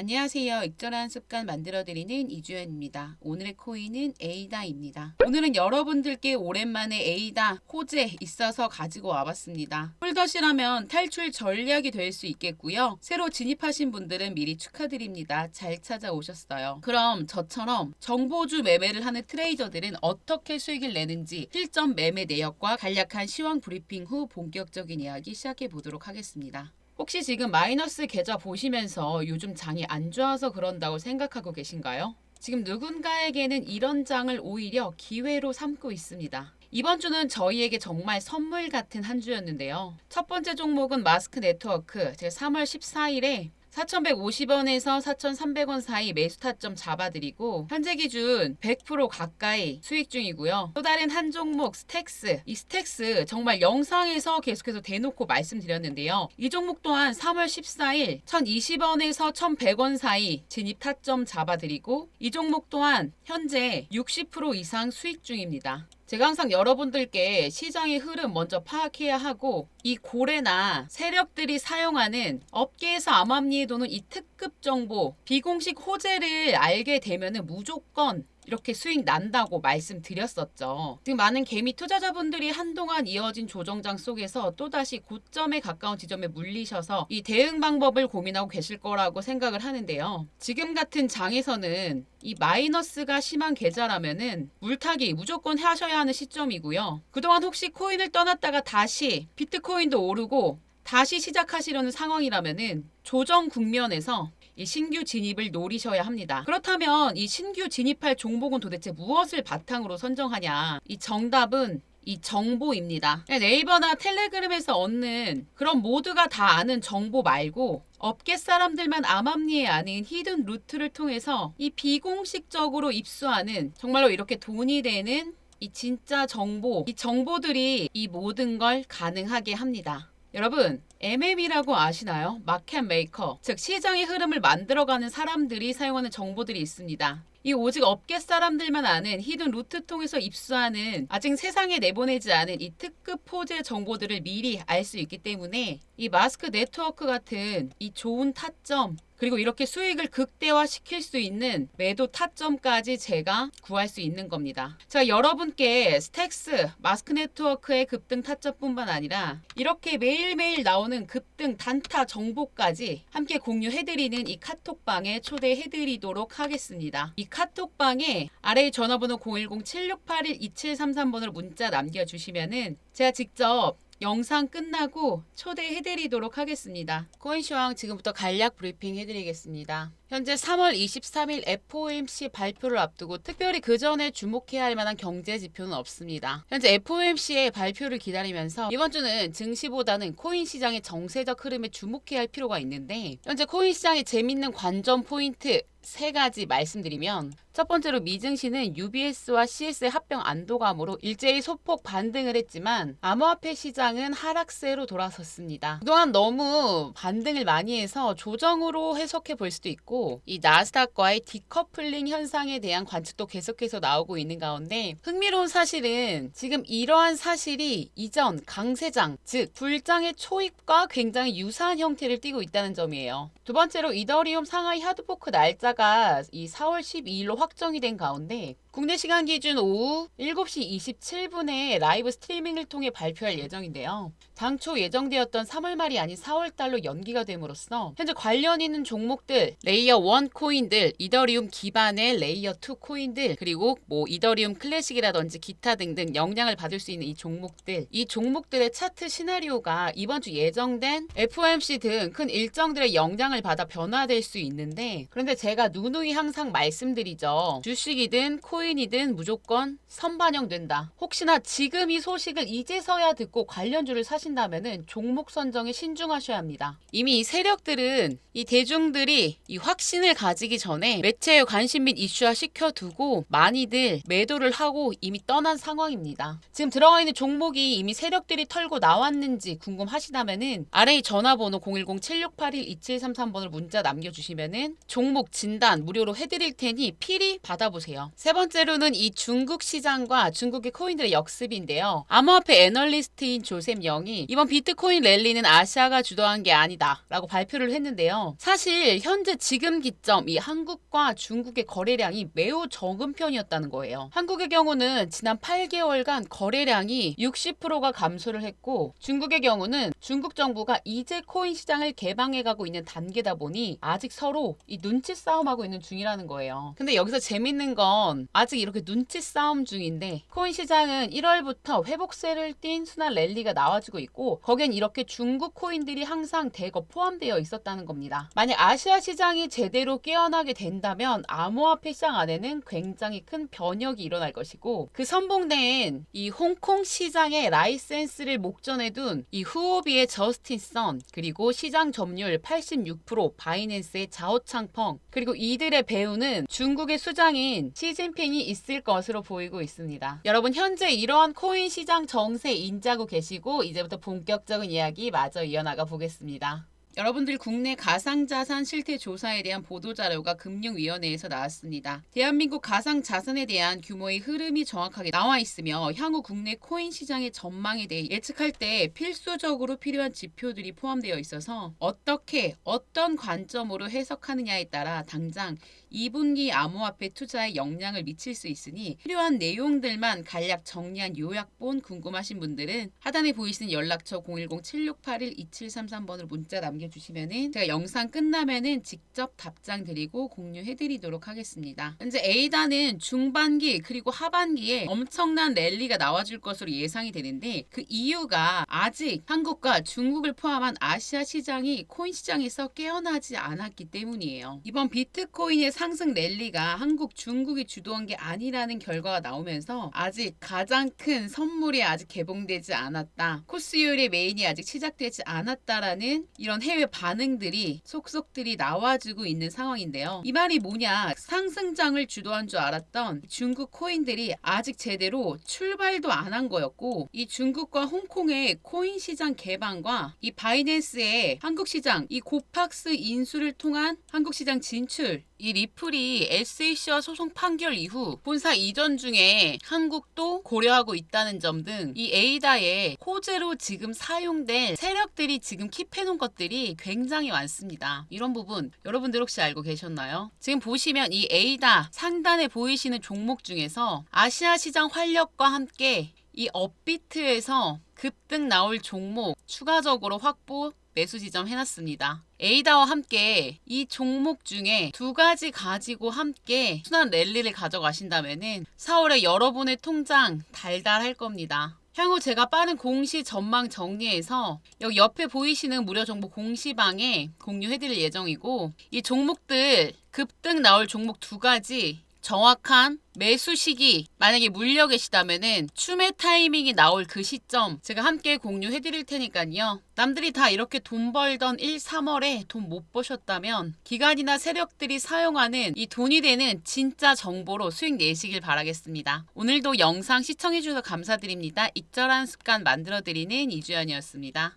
안녕하세요. 익절한 습관 만들어드리는 이주연입니다. 오늘의 코인은 에이다입니다. 오늘은 여러분들께 오랜만에 에이다 호재 있어서 가지고 와봤습니다. 홀더시라면 탈출 전략이 될 수 있겠고요. 새로 진입하신 분들은 미리 축하드립니다. 잘 찾아오셨어요. 그럼 저처럼 정보주 매매를 하는 트레이더들은 어떻게 수익을 내는지 실전 매매 내역과 간략한 시황 브리핑 후 본격적인 이야기 시작해 보도록 하겠습니다. 혹시 지금 마이너스 계좌 보시면서 요즘 장이 안 좋아서 그런다고 생각하고 계신가요? 지금 누군가에게는 이런 장을 오히려 기회로 삼고 있습니다. 이번 주는 저희에게 정말 선물 같은 한 주였는데요. 첫 번째 종목은 마스크 네트워크. 제가 3월 14일에 4,150원에서 4,300원 사이 매수 타점 잡아드리고 현재 기준 100% 가까이 수익 중이고요. 또 다른 한 종목 스택스. 이 스택스 정말 영상에서 계속해서 대놓고 말씀드렸는데요. 이 종목 또한 3월 14일 1,020원에서 1,100원 사이 진입 타점 잡아드리고 이 종목 또한 현재 60% 이상 수익 중입니다. 제가 항상 여러분들께 시장의 흐름 먼저 파악해야 하고 이 고래나 세력들이 사용하는 업계에서 암암리에 도는 이 특급 정보 비공식 호재를 알게 되면은 무조건 이렇게 수익 난다고 말씀드렸었죠. 지금 많은 개미 투자자분들이 한동안 이어진 조정장 속에서 또다시 고점에 가까운 지점에 물리셔서 이 대응 방법을 고민하고 계실 거라고 생각을 하는데요. 지금 같은 장에서는 이 마이너스가 심한 계좌라면은 물타기 무조건 하셔야 하는 시점이고요. 그동안 혹시 코인을 떠났다가 다시 비트코인도 오르고 다시 시작하시려는 상황이라면은 조정 국면에서 이 신규 진입을 노리셔야 합니다. 그렇다면 이 신규 진입할 종목은 도대체 무엇을 바탕으로 선정하냐? 이 정답은 이 정보입니다. 네이버나 텔레그램에서 얻는 그런 모두가 다 아는 정보 말고 업계 사람들만 암암리에 아는 히든 루트를 통해서 이 비공식적으로 입수하는 정말로 이렇게 돈이 되는 이 진짜 정보, 이 정보들이 이 모든 걸 가능하게 합니다. 여러분, MM이라고 아시나요? 마켓 메이커. 즉, 시장의 흐름을 만들어가는 사람들이 사용하는 정보들이 있습니다. 이 오직 업계 사람들만 아는 히든 루트 통해서 입수하는 아직 세상에 내보내지 않은 이 특급 포제 정보들을 미리 알 수 있기 때문에 이 마스크 네트워크 같은 이 좋은 타점 그리고 이렇게 수익을 극대화 시킬 수 있는 매도 타점까지 제가 구할 수 있는 겁니다. 자, 여러분께 스택스, 마스크 네트워크의 급등 타점뿐만 아니라 이렇게 매일매일 나오는 급등 단타 정보까지 함께 공유해드리는 이 카톡방에 초대해드리도록 하겠습니다. 이 카톡방에 아래 전화번호 010-7681-2733번으로 문자 남겨주시면은 제가 직접 영상 끝나고 초대해드리도록 하겠습니다. 코인시황 지금부터 간략 브리핑 해드리겠습니다. 현재 3월 23일 FOMC 발표를 앞두고 특별히 그 전에 주목해야 할 만한 경제 지표는 없습니다. 현재 FOMC의 발표를 기다리면서 이번 주는 증시보다는 코인 시장의 정세적 흐름에 주목해야 할 필요가 있는데 현재 코인 시장의 재밌는 관전 포인트 세 가지 말씀드리면 첫 번째로 미증시는 UBS와 CS의 합병 안도감으로 일제히 소폭 반등을 했지만 암호화폐 시장은 하락세로 돌아섰습니다. 그동안 너무 반등을 많이 해서 조정으로 해석해 볼 수도 있고 이 나스닥과의 디커플링 현상에 대한 관측도 계속해서 나오고 있는 가운데 흥미로운 사실은 지금 이러한 사실이 이전 강세장 즉 불장의 초입과 굉장히 유사한 형태를 띠고 있다는 점이에요. 두 번째로 이더리움 상하이 하드포크 날짜가 이 4월 12일로 확정이 된 가운데 국내 시간 기준 오후 7시 27분에 라이브 스트리밍을 통해 발표할 예정인데요. 당초 예정되었던 3월 말이 아닌 4월 달로 연기가 됨으로써 현재 관련 있는 종목들 레이어 1 코인들, 이더리움 기반의 레이어 2 코인들, 그리고 뭐 이더리움 클래식이라든지 기타 등등 영향을 받을 수 있는 이 종목들, 이 종목들의 차트 시나리오가 이번 주 예정된 FOMC 등 큰 일정들의 영향을 받아 변화될 수 있는데 그런데 제가 누누이 항상 말씀드리죠. 주식이든 코인 이든 무조건 선반영된다. 혹시나 지금 이 소식을 이제서야 듣고 관련주를 사신다면은 종목 선정에 신중하셔야 합니다. 이미 이 세력들은 이 대중들이 이 확신을 가지기 전에 매체의 관심 및 이슈화 시켜두고 많이들 매도를 하고 이미 떠난 상황입니다. 지금 들어가 있는 종목이 이미 세력들이 털고 나왔는지 궁금하시다면은 아래 이 전화번호 010-7681-2733번으로 문자 남겨주시면은 종목 진단 무료로 해드릴 테니 필히 받아보세요. 세 번째로는 이 중국 시장과 중국의 코인들의 역습인데요. 암호화폐 애널리스트인 조셉 영이 이번 비트코인 랠리는 아시아가 주도한 게 아니다 라고 발표를 했는데요. 사실 현재 지금 기점 이 한국과 중국의 거래량이 매우 적은 편이었다는 거예요. 한국의 경우는 지난 8개월간 거래량이 60%가 감소를 했고 중국의 경우는 중국 정부가 이제 코인 시장을 개방해 가고 있는 단계다 보니 아직 서로 이 눈치 싸움하고 있는 중이라는 거예요. 근데 여기서 재밌는 건 아직 이렇게 눈치 싸움 중인데 코인 시장은 1월부터 회복세를 띈 순환 랠리가 나와주고 있고 거기엔 이렇게 중국 코인들이 항상 대거 포함되어 있었다는 겁니다. 만약 아시아 시장이 제대로 깨어나게 된다면 암호화폐 시장 안에는 굉장히 큰 변혁이 일어날 것이고 그 선봉된 이 홍콩 시장의 라이센스를 목전에 둔 이 후오비의 저스틴 선 그리고 시장 점유율 86% 바이낸스의 자오창펑 그리고 이들의 배우는 중국의 수장인 시진핑이 있을 것으로 보이고 있습니다. 여러분 현재 이러한 코인 시장 정세 인지하고 계시고 이제부터 본격적인 이야기 마저 이어나가 보겠습니다. 여러분들 국내 가상자산 실태 조사에 대한 보도자료가 금융위원회에서 나왔습니다. 대한민국 가상자산에 대한 규모의 흐름이 정확하게 나와 있으며 향후 국내 코인 시장의 전망에 대해 예측할 때 필수적으로 필요한 지표들이 포함되어 있어서 어떻게 어떤 관점으로 해석하느냐에 따라 당장 2분기 암호화폐 투자에 영향을 미칠 수 있으니 필요한 내용들만 간략 정리한 요약본 궁금하신 분들은 하단에 보이시는 연락처 010-7681-2733번으로 문자 남겨 주시면은 제가 영상 끝나면은 직접 답장 드리고 공유해 드리도록 하겠습니다. 현재 에이다는 중반기 그리고 하반기에 엄청난 랠리가 나와줄 것으로 예상이 되는데 그 이유가 아직 한국과 중국을 포함한 아시아 시장이 코인 시장에서 깨어나지 않았기 때문이에요. 이번 비트코인의 상승 랠리가 한국, 중국이 주도한 게 아니라는 결과가 나오면서 아직 가장 큰 선물이 아직 개봉되지 않았다. 코스요일의 메인이 아직 시작되지 않았다라는 이런 해외 반응들이 속속들이 나와주고 있는 상황인데요. 이 말이 뭐냐? 상승장을 주도한 줄 알았던 중국 코인들이 아직 제대로 출발도 안 한 거였고 이 중국과 홍콩의 코인 시장 개방과 이 바이낸스의 한국 시장 이 고팍스 인수를 통한 한국 시장 진출 이 리플이 SAC와 소송 판결 이후 본사 이전 중에 한국도 고려하고 있다는 점 등 이 에이다의 호재로 지금 사용된 세력들이 지금 킵해놓은 것들이 굉장히 많습니다. 이런 부분 여러분들 혹시 알고 계셨나요? 지금 보시면 이 에이다 상단에 보이시는 종목 중에서 아시아 시장 활력과 함께 이 업비트에서 급등 나올 종목 추가적으로 확보 매수 지점 해놨습니다. 에이다와 함께 이 종목 중에 두 가지 가지고 함께 순환 랠리를 가져가신다면은 4월에 여러분의 통장 달달할 겁니다. 향후 제가 빠른 공시 전망 정리해서 여기 옆에 보이시는 무료 정보 공시방에 공유해드릴 예정이고 이 종목들 급등 나올 종목 두 가지 정확한 매수 시기 만약에 물려 계시다면은 추매 타이밍이 나올 그 시점 제가 함께 공유해 드릴 테니까요. 남들이 다 이렇게 돈 벌던 1, 3월에 돈 못 버셨다면 기관이나 세력들이 사용하는 이 돈이 되는 진짜 정보로 수익 내시길 바라겠습니다. 오늘도 영상 시청해 주셔서 감사드립니다. 익절한 습관 만들어 드리는 이주연이었습니다.